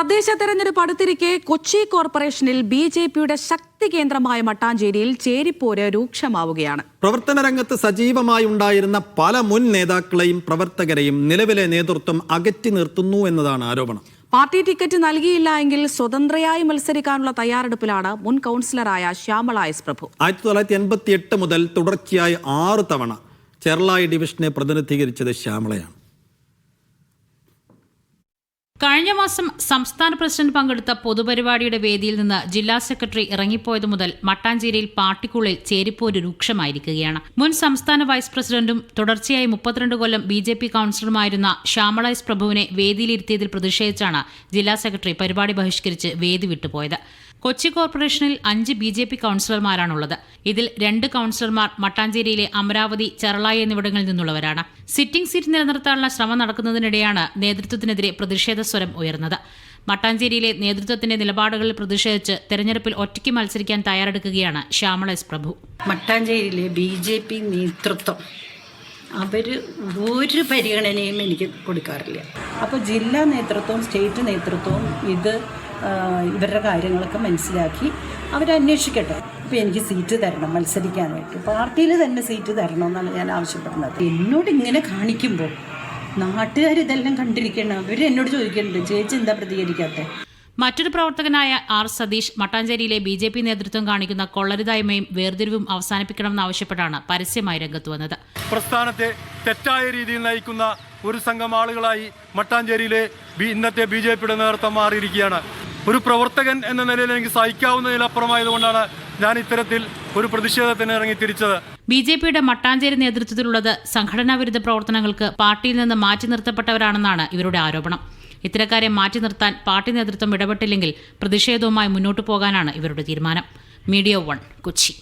തദ്ദേശ തെരഞ്ഞെടുപ്പ് അടുത്തിരിക്കെ കൊച്ചി കോർപ്പറേഷനിൽ ബി ജെ പിയുടെ ശക്തി കേന്ദ്രമായ മട്ടാഞ്ചേരിയിൽ ചേരിപ്പോര് രൂക്ഷമാവുകയാണ്. പ്രവർത്തന രംഗത്ത് സജീവമായി ഉണ്ടായിരുന്ന പല മുൻ നേതാക്കളെയും പ്രവർത്തകരെയും നിലവിലെ നേതൃത്വം അകറ്റി നിർത്തുന്നു എന്നതാണ് ആരോപണം. പാർട്ടി ടിക്കറ്റ് നൽകിയില്ല എങ്കിൽ സ്വതന്ത്രയായി മത്സരിക്കാനുള്ള തയ്യാറെടുപ്പിലാണ് മുൻ കൗൺസിലറായ ശ്യാമള എസ് പ്രഭു. ആയിരത്തി തൊള്ളായിരത്തി എൺപത്തി എട്ട് മുതൽ തുടർച്ചയായി ആറ് തവണ ചെർളായി ഡിവിഷനെ പ്രതിനിധീകരിച്ചത് ശ്യാമളയാണ്. കഴിഞ്ഞ മാസം സംസ്ഥാന പ്രസിഡന്റ് പങ്കെടുത്ത പൊതുപരിപാടിയുടെ വേദിയിൽ നിന്ന് ജില്ലാ സെക്രട്ടറി ഇറങ്ങിപ്പോയത് മുതൽ മട്ടാഞ്ചേരിയിൽ പാർട്ടിക്കുള്ളിൽ ചേരിപ്പോര് രൂക്ഷമായിരിക്കുകയാണ്. മുൻ സംസ്ഥാന വൈസ് പ്രസിഡന്റും തുടർച്ചയായി മുപ്പത്തിരണ്ട് കൊല്ലം ബി ജെ പി കൌൺസിലറുമായിരുന്ന ശ്യാമള എസ് പ്രഭുവിനെ വേദിയിലിരുത്തിയതിൽ പ്രതിഷേധിച്ചാണ് ജില്ലാ സെക്രട്ടറി പരിപാടി ബഹിഷ്കരിച്ച് വേദി വിട്ടുപോയത്. കൊച്ചി കോർപ്പറേഷനിൽ അഞ്ച് ബി ജെ പി കൌൺസിലർമാരാണുള്ളത്. ഇതിൽ രണ്ട് കൌൺസിലർമാർ മട്ടാഞ്ചേരിയിലെ അമരാവതി ചെറളായി എന്നിവിടങ്ങളിൽ നിന്നുള്ളവരാണ്. സിറ്റിംഗ് സീറ്റ് നിലനിർത്താനുള്ള ശ്രമം നടക്കുന്നതിനിടെയാണ് നേതൃത്വത്തിനെതിരെ പ്രതിഷേധ സ്വരം ഉയർന്നത്. മട്ടാഞ്ചേരിയിലെ നേതൃത്വത്തിന്റെ നിലപാടുകളിൽ പ്രതിഷേധിച്ച് തെരഞ്ഞെടുപ്പിൽ ഒറ്റയ്ക്ക് മത്സരിക്കാൻ തയ്യാറെടുക്കുകയാണ് ശ്യാമള എസ് പ്രഭു. മട്ടാഞ്ചേരിയിലെ ബി ജെ പി നേതൃത്വം അവർ ഒരു പരിഗണനയും എനിക്ക് കൊടുക്കാറില്ല. അപ്പോൾ ജില്ലാ നേതൃത്വവും സ്റ്റേറ്റ് നേതൃത്വവും ഇത് ഇവരുടെ കാര്യങ്ങളൊക്കെ മനസ്സിലാക്കി അവരന്വേഷിക്കട്ടെ. അപ്പോൾ എനിക്ക് സീറ്റ് തരണം മത്സരിക്കാനായിട്ട് പാർട്ടിയിൽ തന്നെ സീറ്റ് തരണം എന്നാണ് ഞാൻ ആവശ്യപ്പെടുന്നത്. എന്നോട് ഇങ്ങനെ കാണിക്കുമ്പോൾ നാട്ടുകാർ ഇതെല്ലാം കണ്ടിരിക്കണം അവർ എന്നോട് ചോദിക്കുന്നുണ്ട് ചേച്ചി എന്താ പ്രതികരിക്കാത്തത് മറ്റൊരു പ്രവർത്തകനായ ആർ സതീഷ് മട്ടാഞ്ചേരിയിലെ ബി ജെ പി നേതൃത്വം കാണിക്കുന്ന കൊള്ളരുതായ്മയും വേർതിരിവും അവസാനിപ്പിക്കണമെന്നാവശ്യപ്പെട്ടാണ് പരസ്യമായി രംഗത്ത് വന്നത്. പ്രസ്ഥാനത്തെ തെറ്റായ രീതിയിൽ നയിക്കുന്ന ഒരു സംഘം ആളുകളായി മട്ടാഞ്ചേരിയിലെ ഇന്നത്തെ ബി ജെ പിയുടെ നേതൃത്വം മാറിയിരിക്കുകയാണ്. ഒരു പ്രവർത്തകൻ എന്ന നിലയിൽ എനിക്ക് സഹിക്കാവുന്നതിലപ്പുറമായതുകൊണ്ടാണ് ഞാൻ ഇത്തരത്തിൽ ഒരു പ്രതിഷേധത്തിന് ഇറങ്ങി തിരിച്ചത്. ബി ജെ പിയുടെ മട്ടാഞ്ചേരി നേതൃത്വത്തിലുള്ളത് സംഘടനാ വിരുദ്ധ പ്രവർത്തനങ്ങൾക്ക് പാർട്ടിയിൽ നിന്ന് മാറ്റി നിർത്തപ്പെട്ടവരാണെന്നാണ് ഇവരുടെ ആരോപണം. ഇത്തരക്കാരെ മാറ്റി നിർത്താൻ പാർട്ടി നേതൃത്വം ഇടപെട്ടില്ലെങ്കിൽ പ്രതിഷേധവുമായി മുന്നോട്ടു പോകാനാണ് ഇവരുടെ തീരുമാനം. Media one Kochi.